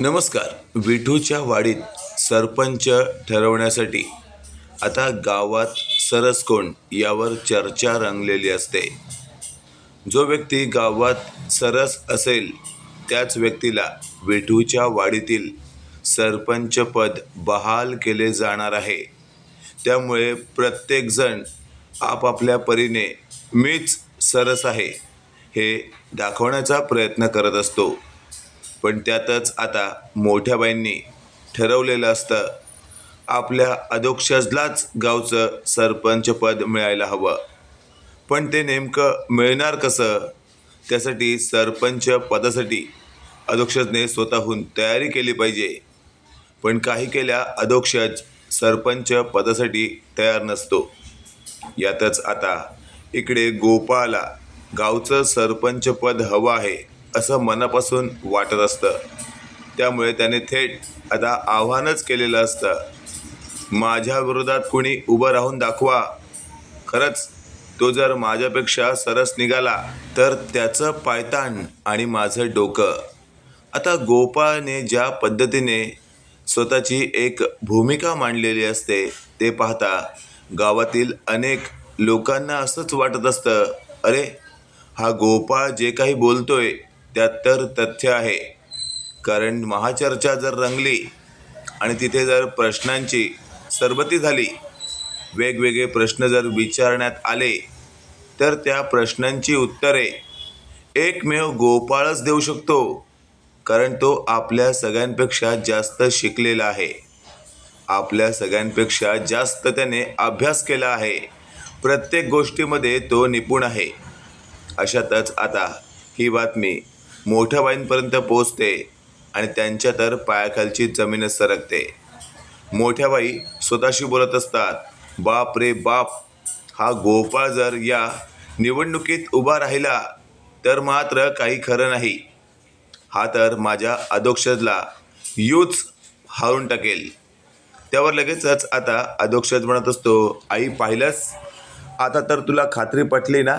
नमस्कार. विठूच्या वाडीत सरपंच ठरवण्यासाठी आता गावात सरस कोण यावर चर्चा रंगलेली असते. जो व्यक्ती गावात सरस असेल त्याच व्यक्तीला विठूच्या वाडीतील सरपंचपद बहाल केले जाणार आहे. त्यामुळे प्रत्येकजण आपापल्या परीने मीच सरस आहे हे दाखवण्याचा प्रयत्न करत असतो. पण त्यातच आता मोठ्या बाईंनी ठरवलेलं असतं आपल्या अधोक्षजलाच गावचं सरपंचपद मिळायला हवं. पण ते नेमकं मिळणार कसं? त्यासाठी सरपंच पदासाठी अधोक्षजने स्वतःहून तयारी केली पाहिजे. पण काही केल्या अधोक्षज सरपंच पदासाठी तयार नसतो. यातच आता इकडे गोपाळला गावचं सरपंचपद हवं आहे. असं मनापासून वाटत असतं. त्यामुळे त्याने थेट आता आव्हानच केलेलं असतं. माझ्या विरोधात कुणी उभं राहून दाखवा. खरंच तो जर माझ्यापेक्षा सरस निघाला तर त्याचं पायताण आणि माझं डोकं. आता गोपाळने ज्या पद्धतीने स्वतःची एक भूमिका मांडलेली असते ते पाहता गावातील अनेक लोकांना असंच वाटत असतं अरे हा गोपाळ जे काही बोलतोय त्यात तर तथ्य आहे. कारण महाचर्चा जर रंगली आणि तिथे जर प्रश्नांची सरबती झाली वेगवेगळे प्रश्न जर विचारण्यात आले तर त्या प्रश्नांची उत्तरे एकमेव गोपाळच देऊ शकतो कारण तो आपल्या सगळ्यांपेक्षा जास्त शिकलेला आहे. आपल्या सगळ्यांपेक्षा जास्त त्याने अभ्यास केला आहे. प्रत्येक गोष्टीमध्ये तो निपुण आहे. अशातच आता ही बातमी मोठ्या बाईंपर्यंत पोचते आणि त्यांच्या तर पायाखालची जमीनच सरकते. मोठ्या बाई स्वतःशी बोलत असतात बाप रे बाप हा गोपाळ जर या निवडणुकीत उभा राहिला तर मात्र काही खरं नाही. हा तर माझ्या अधोक्षजला यूच हारून टाकेल. त्यावर लगेचच आता अधोक्षज म्हणत असतो आई पाहिलंस? आता तर तुला खात्री पटली ना?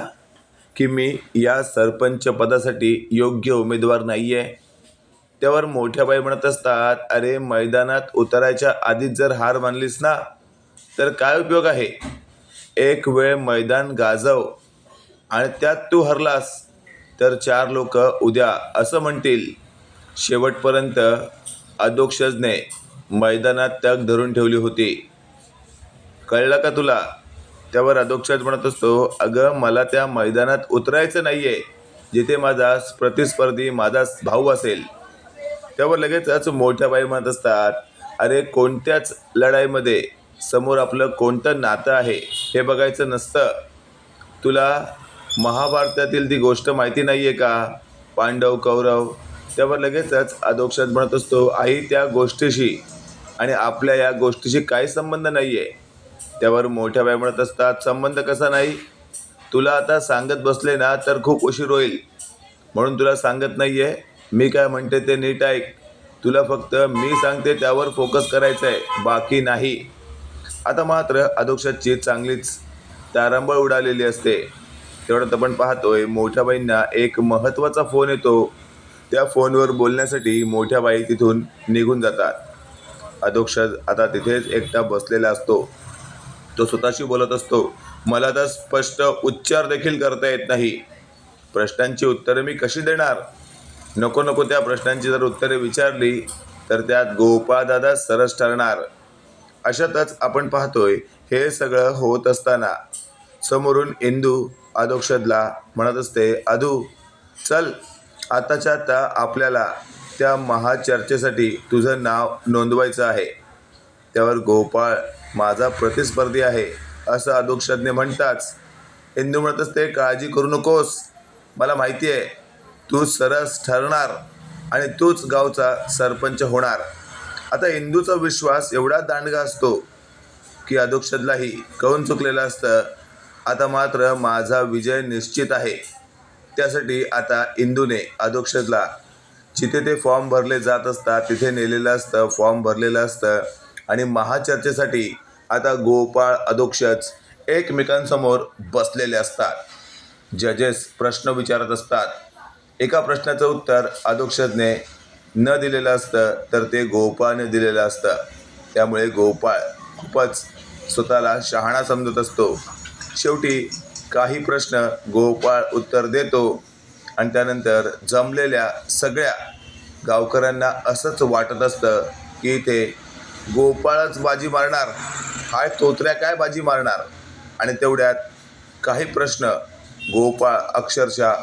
की मी या सरपंच पदासाठी योग्य उमेदवार नाही आहे त्यावर मोठ्या बाई म्हणत असतात अरे मैदानात उतरायच्या आधीच जर हार मानलीस ना तर काय उपयोग आहे? एक वेळ मैदान गाजव आणि त्यात तू हरलास तर चार लोक उद्या असं म्हणतील. शेवटपर्यंत अधोक्षजने मैदानात तग धरून ठेवली होती. कळलं का तुला? त्यावर अधोक्षज म्हणत असतो अगं मला त्या मैदानात उतरायचं नाही आहे जिथे माझा प्रतिस्पर्धी माझा भाऊ असेल. त्यावर लगेचच मोठ्या बाई म्हणत असतात अरे कोणत्याच लढाईमध्ये समोर आपलं कोणतं नातं आहे हे बघायचं नसतं. तुला महाभारतातील ती गोष्ट माहिती नाही आहे का? पांडव कौरव. त्यावर लगेचच अधोक्षात म्हणत असतो आई त्या गोष्टीशी आणि आपल्या या गोष्टीशी काही संबंध नाही आहे त्यावर मोठ्या बाई म्हणत असतात. संबंध कसा नाही? तुला आता सांगत बसले ना तर खूप उशीर होईल. म्हणून तुला सांगत नाही आहे मी काय म्हणते ते नीट ऐक. तुला फक्त मी सांगते त्यावर फोकस करायचं आहे बाकी नाही. आता मात्र अधोक्षाची चांगलीच तारांबळ उडालेली असते. तेवढ्यात आपण पाहतोय मोठ्या बाईंना एक महत्त्वाचा फोन येतो. त्या फोनवर बोलण्यासाठी मोठ्या बाई तिथून निघून जातात. अधोक्षज आता तिथेच एकटा बसलेला असतो. तो स्वतःशी बोलत असतो. मला तर स्पष्ट उच्चार देखील करता येत नाही. प्रश्नांची उत्तरे मी कशी देणार? नको नको त्या प्रश्नांची जर उत्तरे विचारली तर त्यात गोपाळदादा सरस ठरणार. अशातच आपण पाहतोय हे सगळं होत असताना. समोरून इंदू अधोक्षदला म्हणत असते अधू चल आताच्या आता आपल्याला त्या महाचर्चेसाठी तुझं नाव नोंदवायचं आहे. त्यावर गोपाळ माझा प्रतिस्पर्धी आहे असं अधोक्षज्ञ म्हणताच इंदू म्हणतच ते काळजी करू नकोस. मला माहिती आहे तू सरस ठरणार आणि तूच गावचा सरपंच होणार. आता इंदूचा विश्वास एवढा दांडगा असतो की अधोक्षदलाही कळून चुकलेलं असतं आता मात्र माझा विजय निश्चित आहे. त्यासाठी आता इंदूने अधोक्षदला जिथे ते फॉर्म भरले जात असतात तिथे नेलेलं असतं फॉर्म भरलेलं असतं आणि महाचर्चेसाठी आता गोपाळ अधोक्षच एकमेकांसमोर बसलेले असतात. जजेस प्रश्न विचारत असतात एका प्रश्नाचं उत्तर अधोक्षजने न दिलेलं असतं तर ते गोपाळने दिलेलं असतं. त्यामुळे गोपाळ खूपच स्वतःला शहाणा समजत असतो. शेवटी काही प्रश्न गोपाळ उत्तर देतो आणि त्यानंतर जमलेल्या सगळ्या गावकऱ्यांना असंच वाटत असतं की ते गोपाळच बाजी मारणार. हाय तोत्र्या काय बाजी मारणार? आणि तेवढ्यात काही प्रश्न गोपाळ अक्षरशः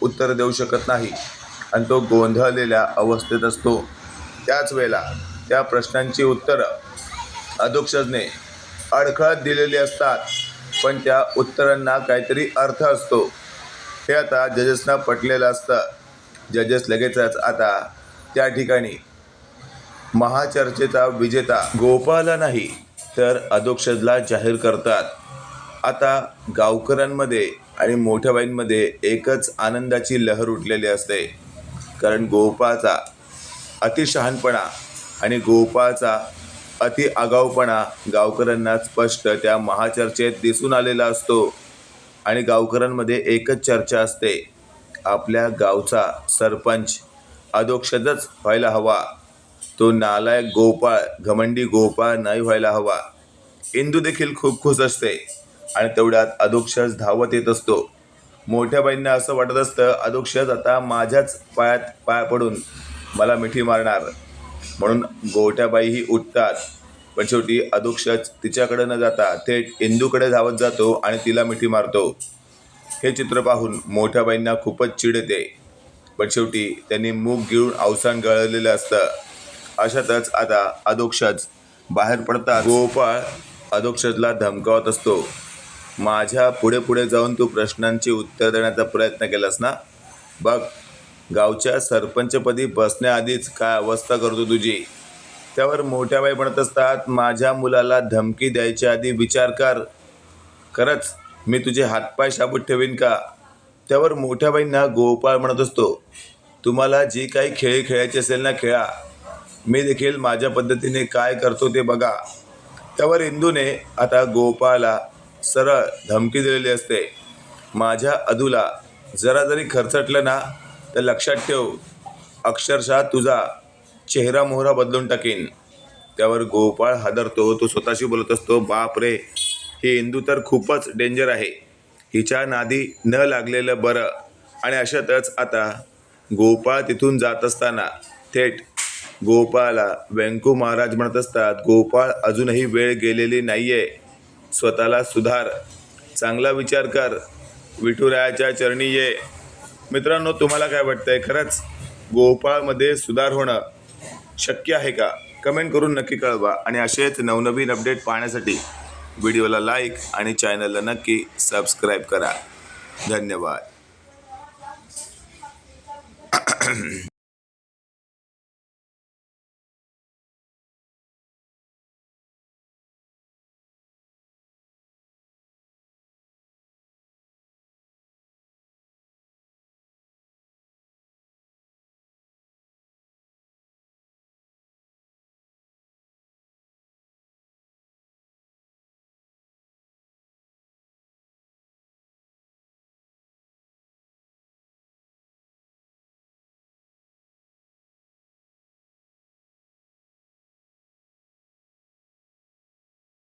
उत्तर देऊ शकत नाही. आणि तो गोंधळलेल्या अवस्थेत असतो. त्याच वेळेला त्या प्रश्नांची उत्तरं अधोक्षजने अडखळत दिलेली असतात. पण त्या उत्तरांना काहीतरी अर्थ असतो. हे आता जजेसना पटलेलं असतं. जजेस लगेचच आता त्या ठिकाणी महाचर्चेचा विजेता गोपाला नाही तर अधोक्षजला जाहीर करतात. आता गावकऱ्यांमध्ये आणि मोठ्या बाईंमध्ये एकच आनंदाची लहर उठलेली असते. कारण गोपाळचा अतिशहानपणा आणि गोपाळचा अति आगाऊपणा गावकऱ्यांना स्पष्ट त्या महाचर्चेत दिसून आलेला असतो आणि गावकऱ्यांमध्ये एकच चर्चा असते. आपल्या गावचा सरपंच अधोक्षजच व्हायला हवा. तो नालायक गोपाळ घमंडी गोपाळ नाही व्हायला हवा. इंदू देखील खूप खुश असते आणि तेवढ्यात अधोक्षज धावत येत असतो. मोठ्या बाईंना असं वाटत असतं अधोक्षज आता माझ्याच पायात पाया पडून मला मिठी मारणार. म्हणून गोट्याबाईही उठतात. पण शेवटी अधोक्षज तिच्याकडे न जाता थेट इंदूकडे धावत जातो आणि तिला मिठी मारतो. हे चित्र पाहून मोठ्या बाईंना खूपच चिड येते. पण शेवटी त्यांनी मूग गिळून अवसान गळलेलं असतं. अशातच आता अधोक्षज बाहेर पडतात. गोपाळ अधोक्षजला धमकावत असतो. माझ्या पुढे पुढे जाऊन तू प्रश्नांची उत्तर देण्याचा प्रयत्न केलास ना? बघ गावच्या सरपंचपदी बसण्याआधीच काय अवस्था करतो तुझी? त्यावर मोठ्या बाई म्हणत असतात माझ्या मुलाला धमकी द्यायच्या आधी विचार कर. खरंच मी तुझे हातपाय शाबूत ठेवीन का? त्यावर मोठ्या बाईंना गोपाळ म्हणत असतो तुम्हाला जी काही खेळ खेळायची असेल ना खेळा. मी देखील माझ्या पद्धतीने काय करतो ते बघा. त्यावर इंदूने आता गोपाला सरळ धमकी दिलेली असते. माझ्या अधूला जरा जरी खर्चटलं ना तर लक्षात ठेव. अक्षरशः तुझा चेहरा मोहरा बदलून टाकीन. त्यावर गोपाळ हादरतो तो स्वतःशी बोलत असतो बाप रे ही इंदू तर खूपच डेंजर आहे. हिच्या नादी न लागलेलं बरं. आणि अशातच आता गोपाळ तिथून जात असताना थेट गोपाळाला व्यंकू महाराज म्हणत असतात गोपाळ अजूनही वेळ गेलेली नाही आहे स्वतःला सुधार. चांगला विचार कर. विठुरायाच्या चरणी ये. मित्रांनो तुम्हाला काय वाटतंय? खरंच गोपाळमध्ये सुधार होणं शक्य आहे का? कमेंट करून नक्की कळवा. आणि असेच नवनवीन अपडेट पाहण्यासाठी व्हिडिओला लाईक आणि चॅनलला नक्की सबस्क्राईब करा. धन्यवाद.